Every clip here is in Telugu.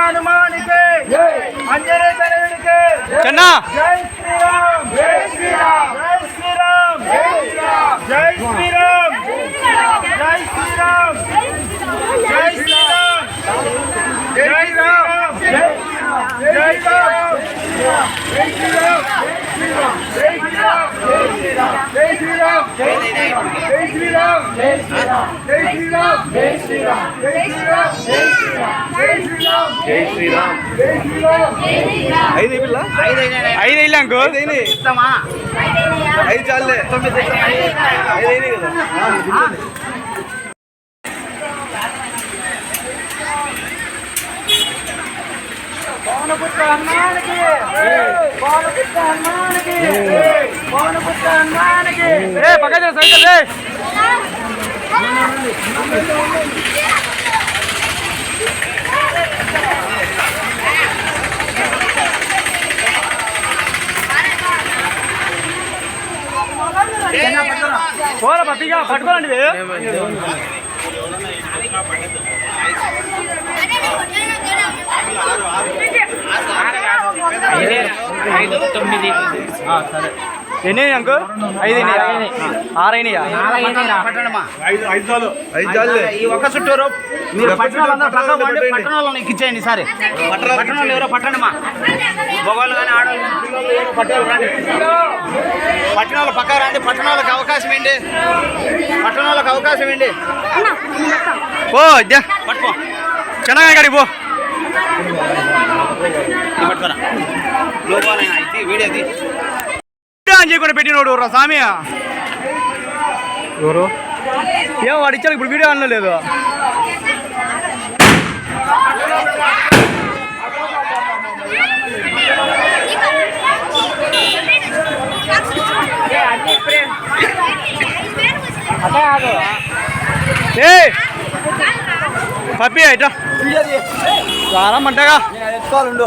హనుమానికి అంజనే తనయుడికి జై. జై శ్రీరామ్ జై శ్రీరామ్ జై శ్రీరామ్ జై శ్రీరామ్ జై శ్రీరామ్ జై శ్రీరామ్ జై శ్రీరామ్ జై శ్రీరామ్. ఐదు పిల్ల ఐదు వెళ్ళి అంకు ఐదు చాలే ఐదు అయినాయి కదా? పవనపుత్ర హనుమానికి. పవనపుత్ర హనుమానికి. పవనపుత్ర హనుమానికి. ఏ పక్క సైకిల్ రే. పోరా పత్తిగా పట్టుకోరండి తొమ్మిది. సరే. ఎన్ని అంకు ఐదు ఆరైనయా ఈ ఒక్క చుట్టూరు మీరు పట్టణాలను ఎక్కించేయండి సరే. పట్టణాలు ఎవరో పట్టణమా మగవాళ్ళు కానీ ఆడవాళ్ళు పట్టణాలు పట్టణాల పక్క రాండి. పట్టణాలకు అవకాశం ఏంటి? పట్టణాలకు అవకాశం ఏంటి? ఓ పట్టుకో. చెన్నగా గడిపో పట్టుకోరా. లోపాలైనా ఇది వీడేది. స్నానం చేయకుండా పెట్టినోడు రా స్వామి ఎవరు? ఏం వాడు ఇచ్చాడు ఇప్పుడు వీడియో అనలేదు. పప్పి అయితే చాలా మంటగా ఎత్తుకోవాలండు.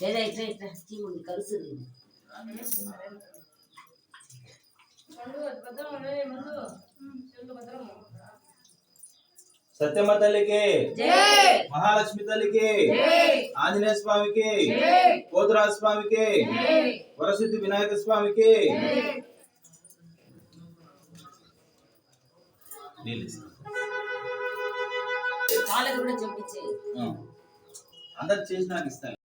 తేజ ఇట్లా ఇట్లా. సత్యమ్మ తల్లికి మహాలక్ష్మి తల్లికి ఆంజనేయ స్వామికి కోతురాజ స్వామికి వరసిద్ధి వినాయక స్వామికి. వాళ్ళకి కూడా చెప్పించే. అందరు చేసి నాకు ఇస్తాను.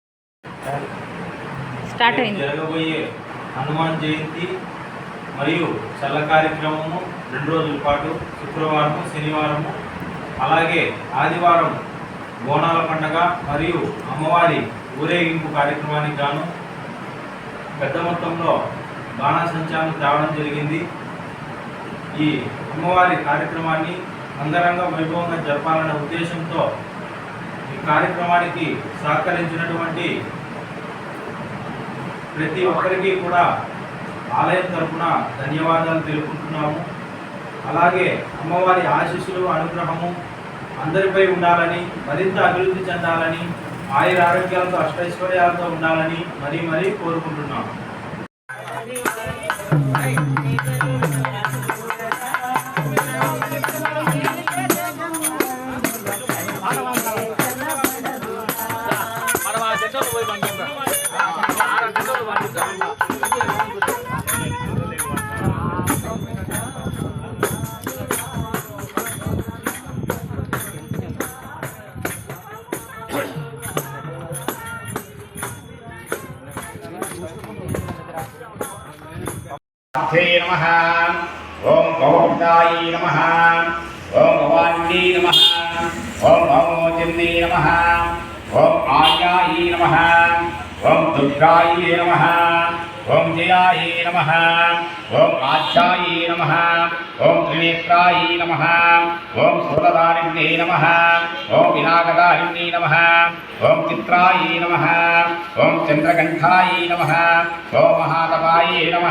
స్టార్ట్ అయింది. జరగబోయే హనుమాన్ జయంతి మరియు చల్ల కార్యక్రమము రెండు రోజుల పాటు శుక్రవారం శనివారము అలాగే ఆదివారం బోనాల పండగ మరియు అమ్మవారి ఊరేగింపు కార్యక్రమానికి గాను పెద్ద మొత్తంలో బాణాసంచాలను తేవడం జరిగింది. ఈ అమ్మవారి కార్యక్రమాన్ని అంగరంగ వైభవంగా జరపాలనే ఉద్దేశంతో ఈ కార్యక్రమానికి సహకరించినటువంటి ప్రతి ఒక్కరికి కూడా ఆలయం తరఫున ధన్యవాదాలు తెలుపుకుంటున్నాము. అలాగే అమ్మవారి ఆశీస్సులు అనుగ్రహము అందరిపై ఉండాలని మరింత అభివృద్ధి చెందాలని ఆయుర ఆరోగ్యాలతో అష్టైశ్వర్యాలతో ఉండాలని మరీ మరీ కోరుకుంటున్నాము. नमः ॐ गोविन्दाय नमः ॐ भवान्यै नमः ॐ भवोचिन्यै नमः ॐ आयायै नमः ఓం దుర్గాయే నమ ఓం జయాయే నమ ఓం ఆచ్యాయే నమ ఓం త్రినేత్రాయ నమ ఓం స్థూలదారిణ్యే నమ ఓం వినాగదారిణ్యే నమ ఓం చిత్రాయ నమ ఓం చంద్రకంఠాయే నమ ఓం మహాతపాయ నమ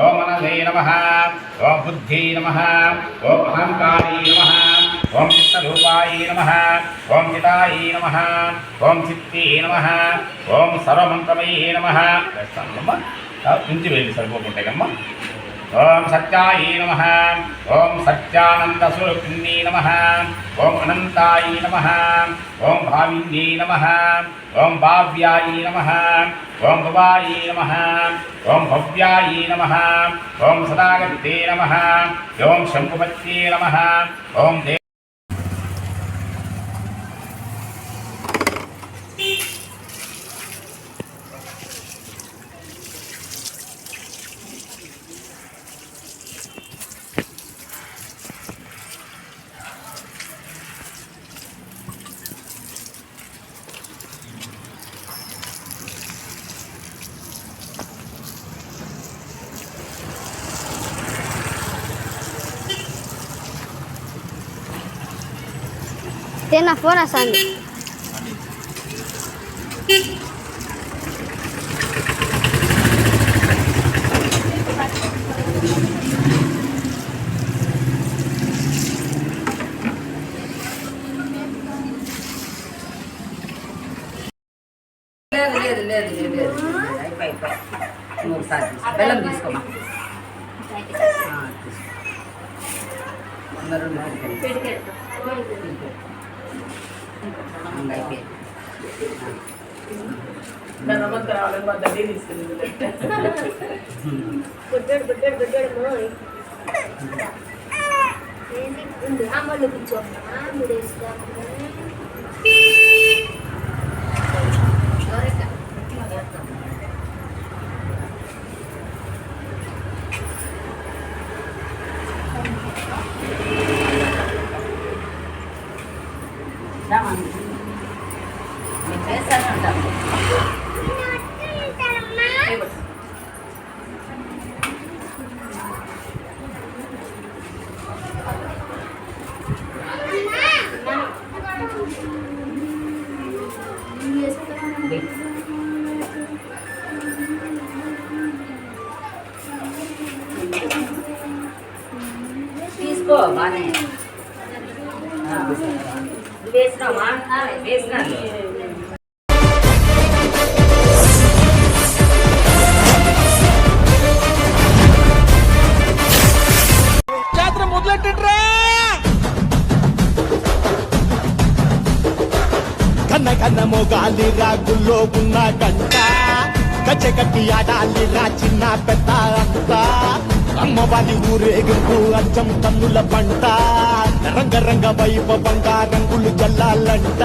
ఓం మనసే నమ ఓం బుద్ధే నమ ఓం అహంకారే నమ ఓం చిత్తరూపాయ నమ ఓం చితాయ నమ ఓం చిత్తే నమ ఓం సర్వమంత్రమయ నమ నుంచి వెళ్ళి సరిపోకుంటాయమ్మా ఓం సత్యాయ నమ ఓం సత్యానంద సత్యానందస్వరూపిణ్యే నమ ఓం అనంతాయ నమ ఓం భావిన్యై నమ ఓం భావ్యాయ నమ ఓం భవాయ నమ ఓం భవ్యాయ నమ ఓం సదాగత్తే నమ ఓం శంకుపత్యే నమ ఓం దే నా ఫోన్ వస్తుంది లేదు లేదు లేదు లేదు లేదు. అయిపోయి అయిపోయి. ఒకసారి తీసుకో. బెల్లం తీసుకోమా తీసుకో. అందరూ పెట్టుకెళ్ళి. ఇంకా అయిపోయింది. అమ్మలు కూర్చోమ్మా మీరు వేసుకో మొగాలి రాగుల్లో ఉన్న గంట. గజ గచ్చగట్టి ఆడాలి రా చిన్న పెద్ద అంత. అమ్మవారి ఊరేగింపు అచ్చం తన్నుల పంట. రంగరంగ వైభవంగా రంగులు చల్లాలంట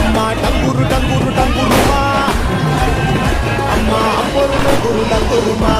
అమ్మా టంగురు టంగురు టంగురుమా. అమ్మా అమ్మరు టంగురు టంగురుమా.